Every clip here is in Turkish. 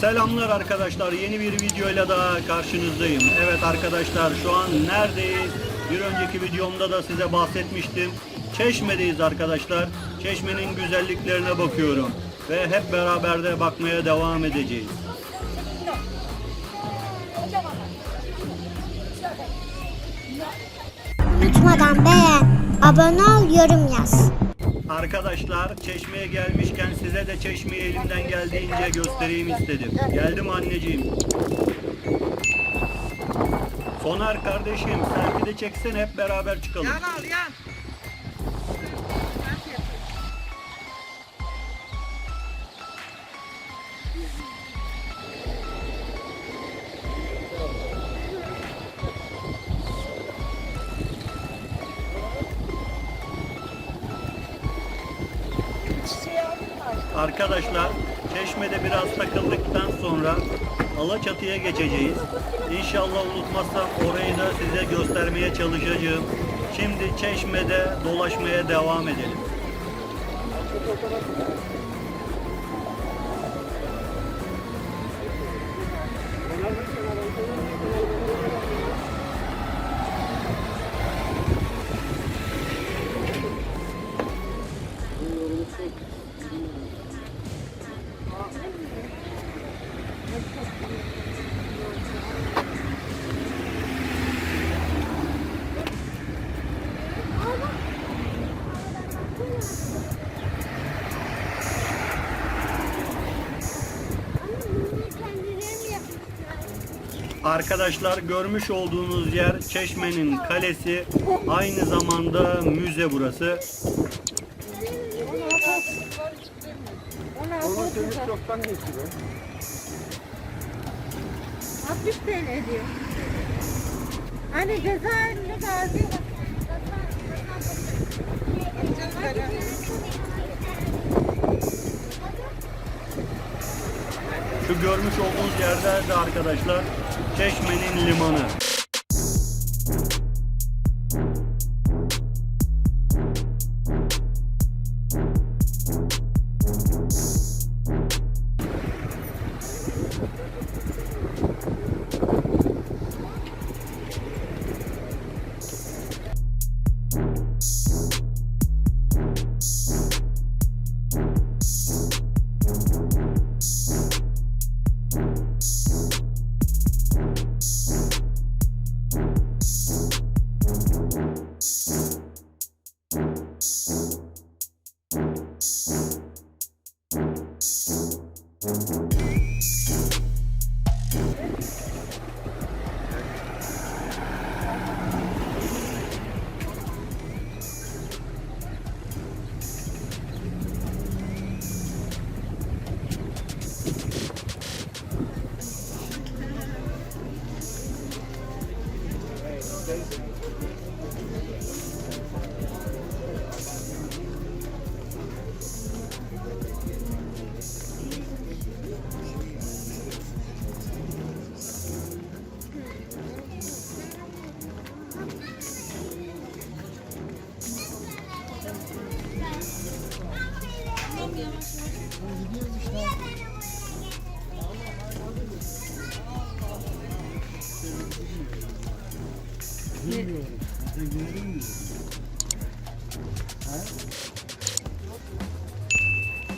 Selamlar arkadaşlar. Yeni bir videoyla daha karşınızdayım. Evet arkadaşlar şu an neredeyiz? Bir önceki videomda da size bahsetmiştim. Çeşme'deyiz arkadaşlar. Çeşme'nin güzelliklerine bakıyorum. Ve hep beraber de bakmaya devam edeceğiz. Unutmadan beğen, abone ol, yorum yaz. Arkadaşlar Çeşme'ye gelmişken size de Çeşme'yi elimden geldiğince göstereyim istedim. Geldim anneciğim. Soner kardeşim selfie de çeksene hep beraber çıkalım. Yan al yan. Arkadaşlar Çeşme'de biraz takıldıktan sonra Alaçatı'ya geçeceğiz. İnşallah unutmazsam orayı da size göstermeye çalışacağım. Şimdi Çeşme'de dolaşmaya devam edelim. Arkadaşlar görmüş olduğunuz yer Çeşme'nin kalesi. Aynı zamanda müze burası. Hafif TL ediyor. Hani cezaevinde gazi. Şu görmüş olduğunuz yerler de arkadaşlar Çeşme'nin limanı.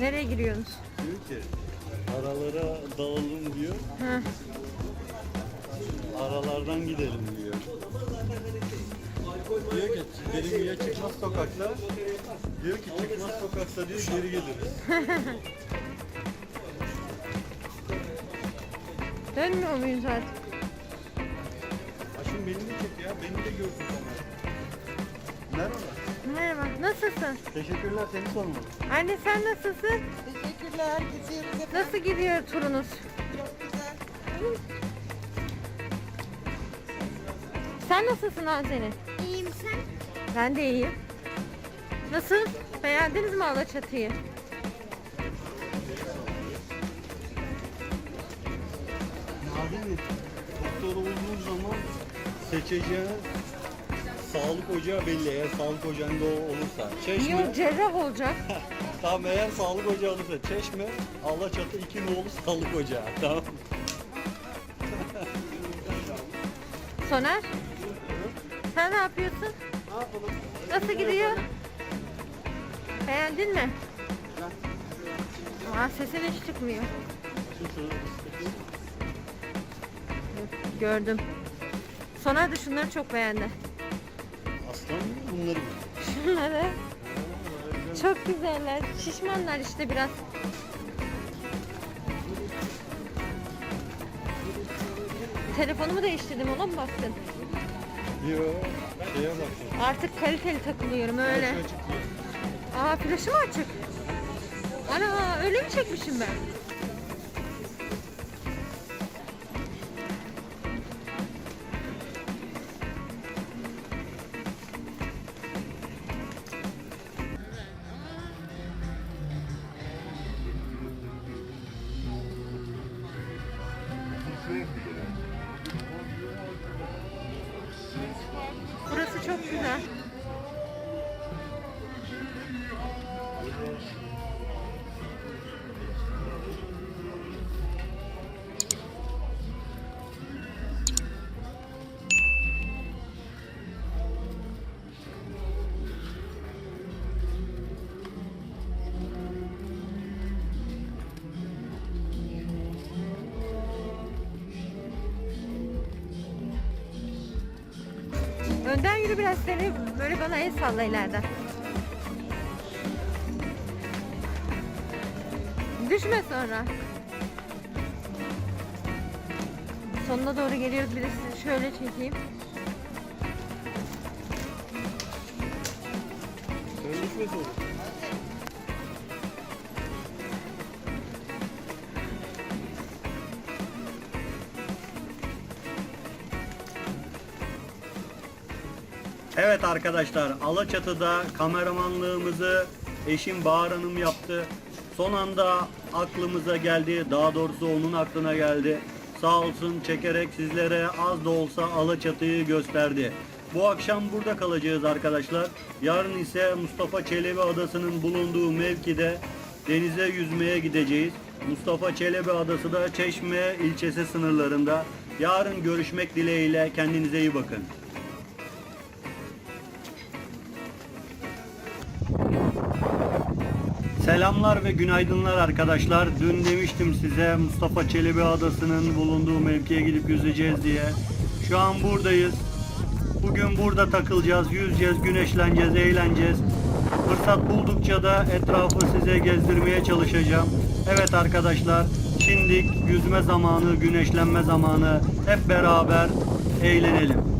Nereye giriyorsunuz? Diyor ki aralara dalalım diyor. Hı. Aralardan gidelim diyor. Diyor ki benim ya çıkmaz sokakta diyor ki çıkmaz sokakta diyor geri geliriz. Dönmüyor muyuz artık? Aşkım beni de çek ya beni de görsün kamera. Merhaba. Merhaba. Nasılsın? Teşekkürler seni sormalı. Anne sen nasılsın? Teşekkürler. Gidiyoruz hep Nasıl gidiyor turunuz? çok güzel. Sen nasılsın Azene? İyiyim sen? Ben de iyiyim. Nasıl? Beğendiniz mi Alaçatı'yı? Narin doktor olduğun zaman seçeceğiniz sağlık ocağı belli. Eğer sağlık ocağında o olursa. Niye Çeşme, o cerrah olacak? tamam eğer sağlık ocağı olursa Çeşme, Alaçatı iki nolu sağlık ocağı. Tamam. Soner? Sen ne yapıyorsun? Ne yapalım? Nasıl gidiyor? Beğendin mi? Aa, sesin hiç çıkmıyor. Gördüm. Soner de şunları çok beğendi. Aslan bunları bilir. Şunları. Çok güzeller. Şişmanlar işte biraz. Telefonumu değiştirdim ona mı baktın? Yok. Şeye bak. Artık kaliteli takılıyorum öyle. Aa flaşı mı açık? Ana öyle mi çekmişim ben? Burası çok güzel. Önden yürü biraz seni böyle bana el salla ileriden. Düşme sonra. Sonuna doğru geliyoruz bir de sizi şöyle çekeyim. Sen düşmez olur. Evet arkadaşlar Alaçatı'da kameramanlığımızı eşim Bahar Hanım yaptı. Son anda aklımıza geldi. Daha doğrusu onun aklına geldi. Sağ olsun çekerek sizlere az da olsa Alaçatı'yı gösterdi. Bu akşam burada kalacağız arkadaşlar. Yarın ise Mustafa Çelebi Adası'nın bulunduğu mevkide denize yüzmeye gideceğiz. Mustafa Çelebi Adası da Çeşme ilçesi sınırlarında. Yarın görüşmek dileğiyle kendinize iyi bakın. Selamlar ve günaydınlar arkadaşlar. Dün demiştim size Mustafa Çelebi Adası'nın bulunduğu mevkiye gidip yüzeceğiz diye. Şu an buradayız. Bugün burada takılacağız, yüzeceğiz, güneşleneceğiz, eğleneceğiz. Fırsat buldukça da etrafı size gezdirmeye çalışacağım. Evet arkadaşlar, şimdi yüzme zamanı, güneşlenme zamanı. Hep beraber eğlenelim.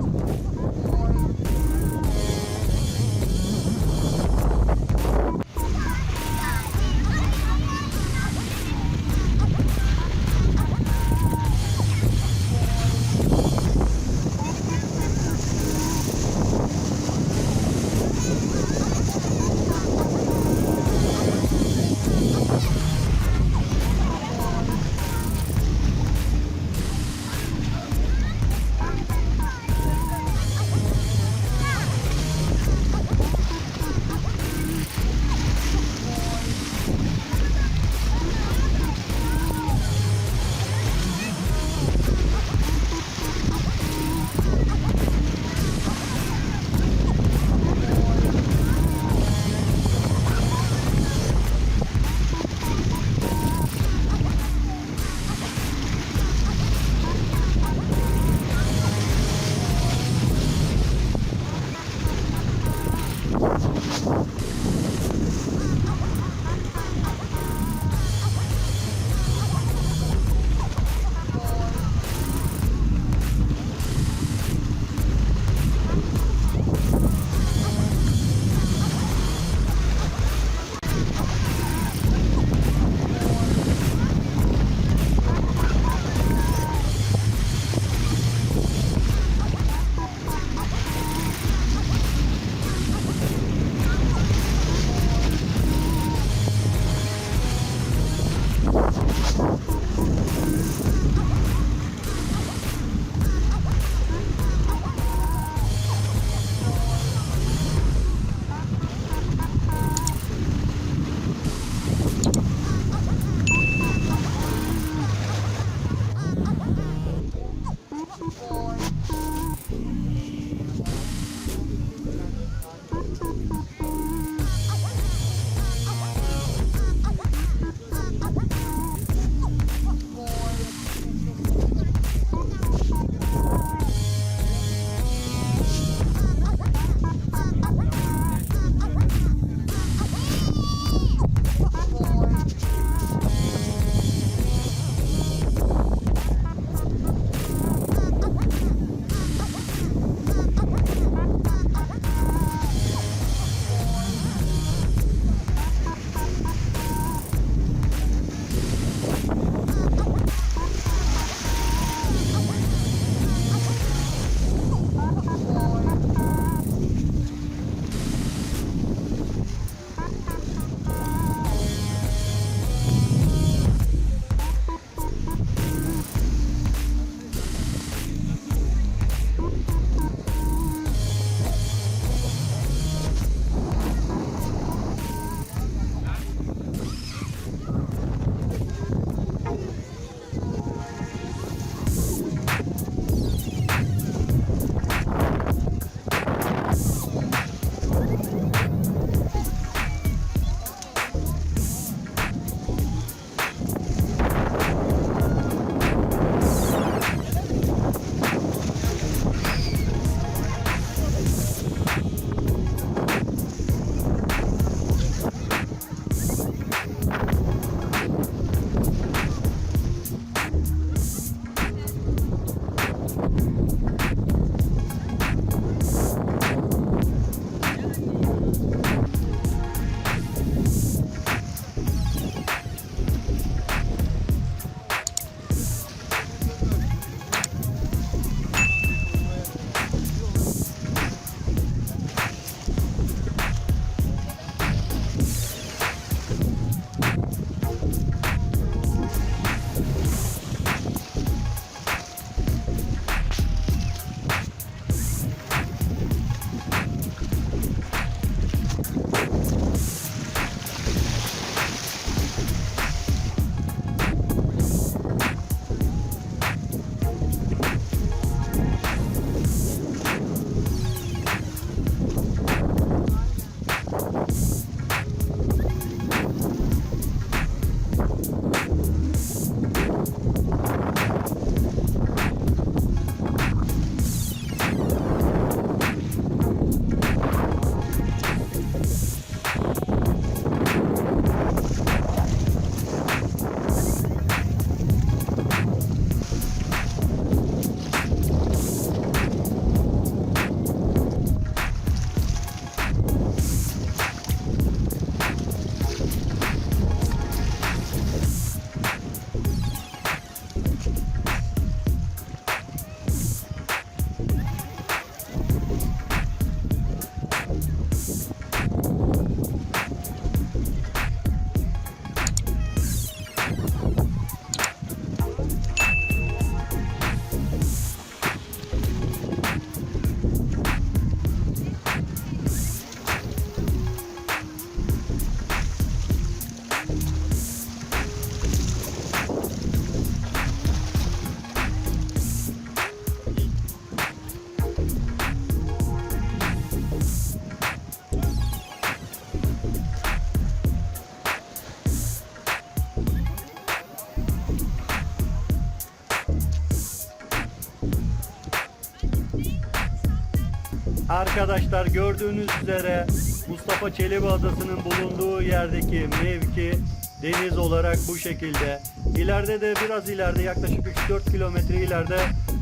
Arkadaşlar gördüğünüz üzere Mustafa Çelebi Adası'nın bulunduğu yerdeki mevki deniz olarak bu şekilde. İleride de biraz ileride yaklaşık 3-4 kilometre ileride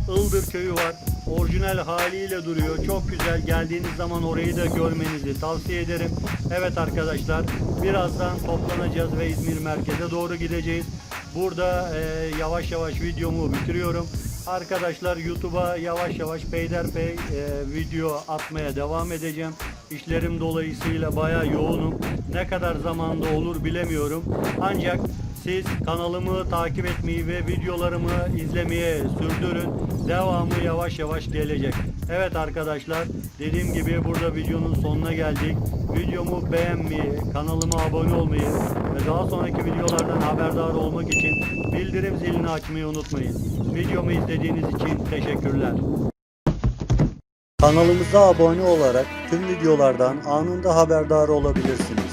Ildır köyü var. Orijinal haliyle duruyor. Çok güzel. Geldiğiniz zaman orayı da görmenizi tavsiye ederim. Evet arkadaşlar birazdan toplanacağız ve İzmir merkeze doğru gideceğiz. Burada e, yavaş yavaş videomu bitiriyorum. Arkadaşlar YouTube'a yavaş yavaş peyderpey e, video atmaya devam edeceğim. İşlerim dolayısıyla bayağı yoğunum. Ne kadar zamanda olur bilemiyorum. Ancak siz kanalımı takip etmeyi ve videolarımı izlemeye sürdürün. Devamı yavaş yavaş gelecek. Evet arkadaşlar dediğim gibi burada videonun sonuna geldik. Videomu beğenmeyi, kanalıma abone olmayı ve daha sonraki videolardan haberdar olmak için bildirim zilini açmayı unutmayın. Videomu izlediğiniz için teşekkürler. Kanalımıza abone olarak tüm videolardan anında haberdar olabilirsiniz.